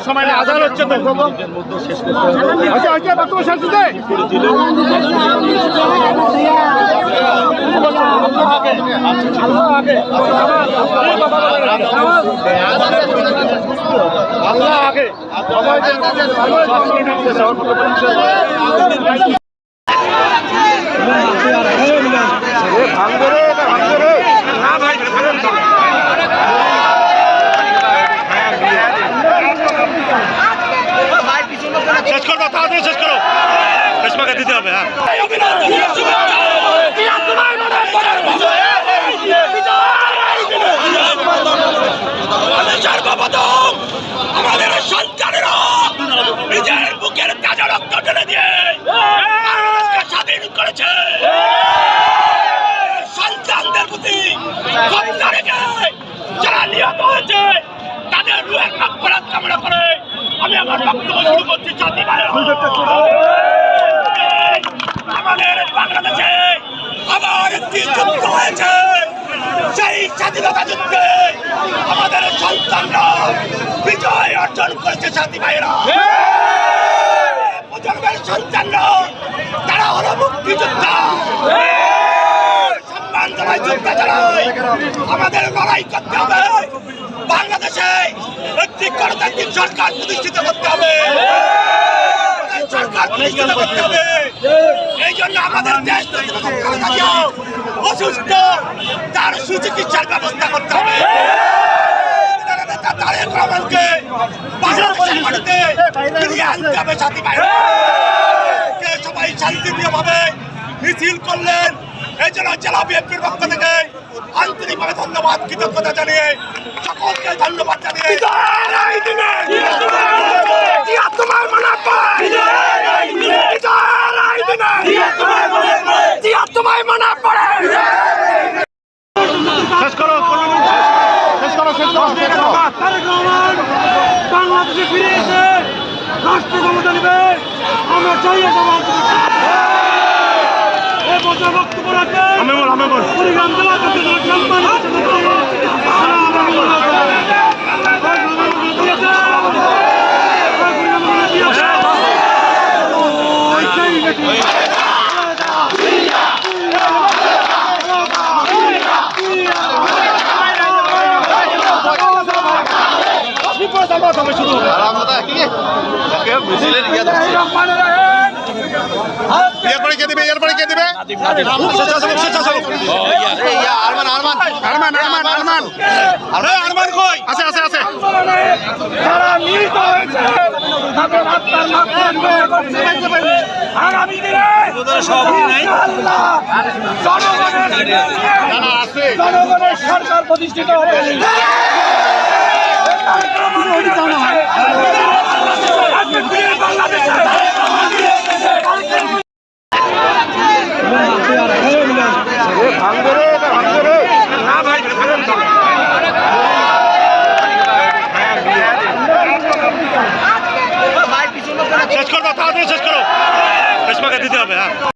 সময় আধার হচ্ছে তো শেষ আল্লাহ আগে। রেশমাকে দিতে হবে হ্যাঁ আমাদের সন্তানেরা নিজের বুকের তাজা রক্ত ঢেলে দিয়ে স্বাধীন করেছে সন্তানদের প্রতি যারা নিহত হয়েছে, তাদের রুহের মাগফিরাত কামনা করে আমি আমার বক্তব্য শুরু করছি জাতি ভাইয়েরা। আমাদের বাংলাদেশে আবার একটি যুদ্ধ হয়েছে। সেই স্বাধীনতা যুদ্ধে আমাদের সন্তানরা বিজয় অর্জন করেছে সাথী ভাইয়েরা। প্রজন্মের সন্তানরা তারা হলো মুক্তিযোদ্ধা। সম্মান জানাই যোদ্ধা জানাই আমাদের লড়াই করতে হবে। বাংলাদেশে একটি গণতান্ত্রিক সরকার প্রতিষ্ঠিত করতে হবে। সরকার প্রতিষ্ঠিত করতে হবে। এই জন্য আমাদের দেশ অসুস্থ, তার সুচিকিৎসার ব্যবস্থা করতে হবে। মিছিল করলেন, এই জন্য জেলা বিএনপির পক্ষ থেকে আন্তরিকভাবে ধন্যবাদ, কৃতজ্ঞতা জানিয়ে সকলকে ধন্যবাদ জানিয়ে তোমার মনে তোমায় মনে পড়ে শেষ করো শেষ করো শেষ করো শেষ বাংলাদেশে ফিরে এসে রাষ্ট্র ক্ষমতা নেবে আমরা চাই বল আমি বল এরপরে কে দিবে এরপরে কে দিবে আরমান আরমান আরমান আরমান আরমান আরমান কই? আছে আছে আছে। তাদের আত্মার মাগফিরাত আগামী দিনে জনগণের জনগণের সরকার প্রতিষ্ঠিত হবে। হবে হ্যাঁ